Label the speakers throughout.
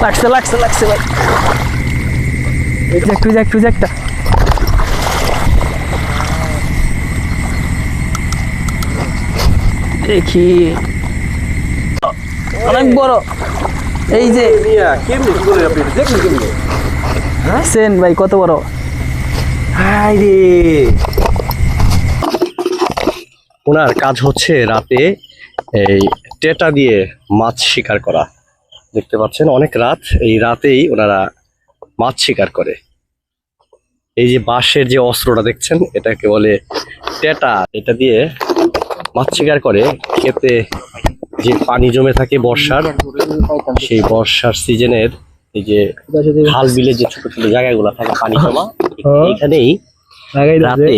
Speaker 1: লাগছে লাগছে লাগছে, ভাই। একটু একটু একটা। দেখি। অনেক বড়। এই যে। সেন ভাই, কত বড়?
Speaker 2: হাই রে। ওনার কাজ হচ্ছে রাতে এই টেটা দিয়ে মাছ শিকার করা। দেখতে পাচ্ছেন অনেক রাত এই রাতেই ওনারা মাছ শিকার করে। এই যে বাঁশের যে অস্ত্রটা দেখছেন এটাকে বলে টেটা। এটা দিয়ে মাছ শিকার করে খেতে যে পানি জমে থাকে বর্ষার সেই বর্ষার সিজনের এই যে খাল বিলের যে ছোট ছোট জায়গাগুলো থাকে পানি জমা
Speaker 1: হ্যাঁ।
Speaker 2: এখানেই রাতে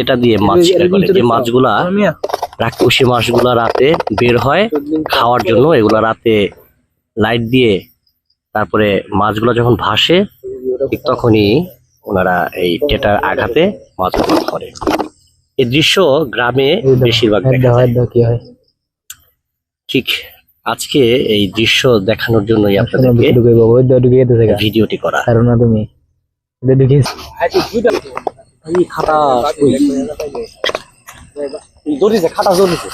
Speaker 2: এটা দিয়ে মাছ শিকার করে। যে মাছগুলা রাক্ষসী মাছগুলা রাতে বের হয় খাওয়ার জন্য। এগুলা রাতে লাইট দিয়ে তারপরে মাছগুলো যখন ভাসে ঠিক তখনই ওনারা এই টেটার আঘাতে মাছগুলো ধরে। এই দৃশ্য গ্রামে বেশিরভাগ দেখা
Speaker 1: হয়
Speaker 2: ঠিক আজকে এই দৃশ্য দেখানোর জন্যই আপনাদেরকে
Speaker 1: গা
Speaker 2: ভিডিওটি করা।
Speaker 1: কারণ না তুমি
Speaker 2: খাতা দৌড়িছে খাতা দৌড়িছে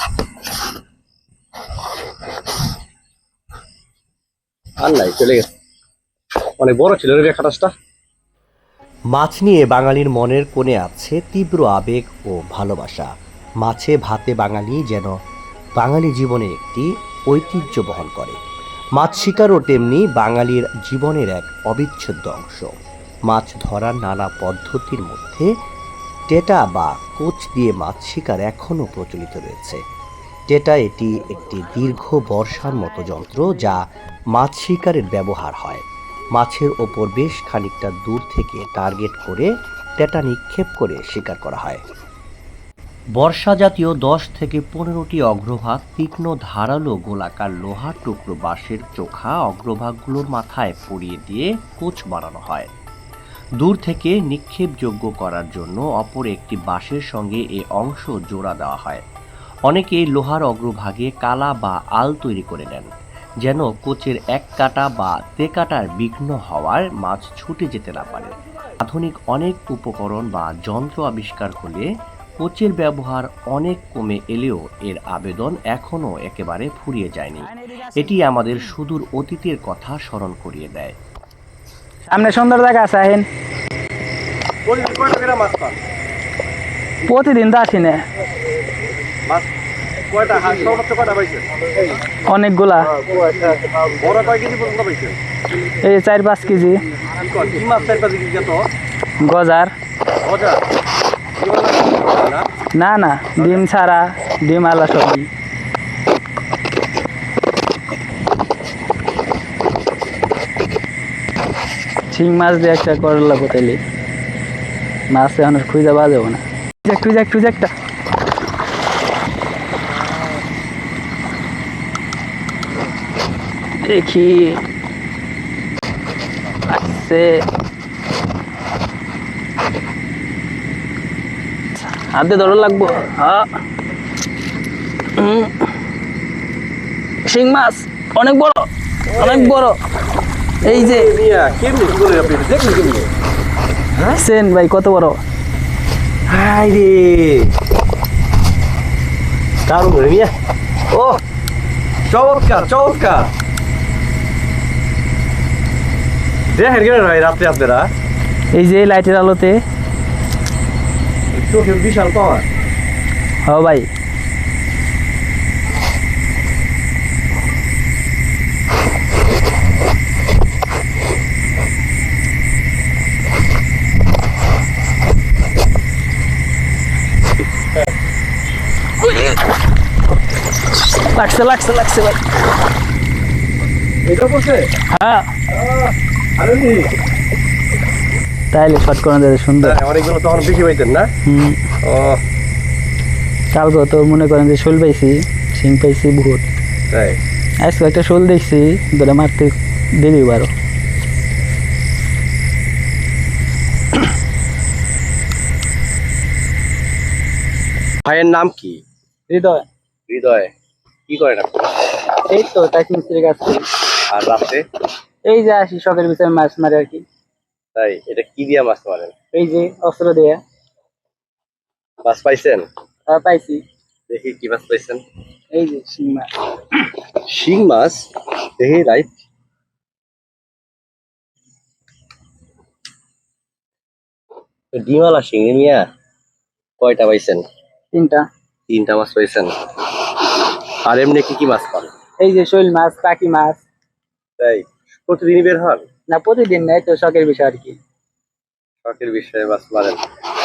Speaker 2: আর নাই, চলে গেছে। অনেক বড় ছিল রে খাটাসটা। মাছ নিয়ে বাঙালির মনের কোণে আছে তীব্র আবেগ ও ভালোবাসা। মাছে ভাতে বাঙালি যেন বাঙালি জীবনে একটি ঐতিহ্য বহন করে। মাছ শিকারও তেমনি বাঙালির জীবনের এক অবিচ্ছেদ্য অংশ। মাছ ধরার নানা পদ্ধতির মধ্যে টেটা বা কোচ দিয়ে মাছ শিকার এখনও প্রচলিত রয়েছে। টেটা এটি একটি দীর্ঘ বর্ষার মতো যন্ত্র যা মাছ শিকারের ব্যবহার হয়। মাছের ওপর বেশ খানিকটা দূর থেকে টার্গেট করে টেটা নিক্ষেপ করে শিকার করা হয়। বর্ষা জাতীয় দশ থেকে পনেরোটি অগ্রভাগ তীক্ষ্ণ ধারালো গোলাকার লোহার টুকরো বাঁশের চোখা অগ্রভাগগুলোর মাথায় পরিয়ে দিয়ে কোচ বানানো হয়। দূর থেকে নিক্ষেপযোগ্য করার জন্য অপর একটি বাঁশের সঙ্গে এ অংশ জোড়া দেওয়া হয়। অনেকে লোহার অগ্রভাগে কালা বা আল তৈরি করে নেন, যেন কোচের এক কাটা বা তে কাটার বিঘ্ন হওয়ার মাছ ছুটে যেতে না পারে। আধুনিক অনেক উপকরণ বা যন্ত্র আবিষ্কার হলে কোচের ব্যবহার অনেক কমে এলেও এর আবেদন এখনও একেবারে ফুরিয়ে যায়নি। এটি আমাদের সুদূর অতীতের কথা স্মরণ করিয়ে দেয়।
Speaker 1: সামনে সুন্দর জায়গা আছে আহেন। প্রতিদিন তো আসি না। অনেকগুলা। এই চার পাঁচ কেজি। গজার।
Speaker 2: না
Speaker 1: না ডিম ছাড়া ডিম আলা সবই শিং মাছ দিয়ে একটা করলা কোথাইলি মাছ এখন খুঁজে পাওয়া যাব না। একটু যে একটু যে একটা। দেখি, আসছে। হাতে ধরো লাগবো। শিং মাছ, অনেক বড় অনেক বড়। এই যে
Speaker 2: করে কেমনি
Speaker 1: সেন ভাই কত বড়?
Speaker 2: হাই রে। দারুণ রে মিয়া। ও চমৎকার চমৎকার। দেখেন কেন ভাই রাত্রে আপনারা।
Speaker 1: এই যে লাইটের আলোতে।
Speaker 2: বিশাল পাওয়ার।
Speaker 1: হ ভাই। লাগছে লাগছে লাগছে
Speaker 2: এটা
Speaker 1: হ্যাঁ।
Speaker 2: আরে
Speaker 1: তাইলে শর্ট করে দেবে সুন্দর।
Speaker 2: অনেকগুলো তখন পাইতেন না?
Speaker 1: হুম।
Speaker 2: ও।
Speaker 1: কালকে তো মনে করেন যে শোল পাইছি শিং পাইছি
Speaker 2: তাই?
Speaker 1: আজকে একটা শোল দেখছি ধরে মারতে দেরি বারো
Speaker 2: ভাইয়ের নাম কি?
Speaker 1: হৃদয়।
Speaker 2: হৃদয়।
Speaker 3: কি করেন আপনি?
Speaker 4: এই তো টাইস মিস্ত্রি কাজ করি
Speaker 3: আর রাতে
Speaker 4: এই যে আসি শখের ভিতরে মাছ মারে আর কি।
Speaker 3: তাই এটা কি দিয়ে মাছ মারেন?
Speaker 4: এই যে অস্ত্র দিয়ে।
Speaker 3: মাছ পাইছেন?
Speaker 4: আহ, পাইছি।
Speaker 3: দেখি কি মাছ পাইছেন।
Speaker 4: এই যে শিং মাছ।
Speaker 3: শিং মাছ? দেখি রাইট। ডিমালা শিঙি মিয়া। কয়টা পাইছেন?
Speaker 4: তিনটা।
Speaker 3: তিনটা মাছ পাইছেন। আর এমনি কি কি মাছ পান?
Speaker 4: এই যে শৈল মাছ টাকি মাছ।
Speaker 3: তাই? প্রতিদিনই বের হন?
Speaker 4: না প্রতিদিন নাই তো শখের বিষয় আর কি।
Speaker 3: শখের বিষয়ে মাছ মারেন।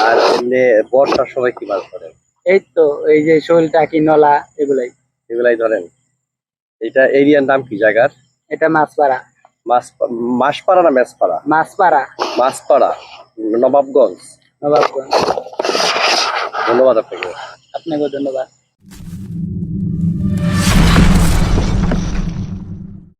Speaker 3: আর এমনি বর্ষার সময় কি মাছ ধরেন?
Speaker 4: এই তো এই যে শৈল টাকি নলা এগুলাই।
Speaker 3: এগুলাই ধরেন? এটা এরিয়ার নাম কি জায়গার?
Speaker 4: এটা মাছ পাড়া
Speaker 3: মাছ মাছপাড়া না মেছপাড়া?
Speaker 4: মাছ পাড়া
Speaker 3: মাছপাড়া। নবাবগঞ্জ।
Speaker 4: নবাবগঞ্জ।
Speaker 3: ধন্যবাদ আপনাকে।
Speaker 4: আপনাকে ধন্যবাদ।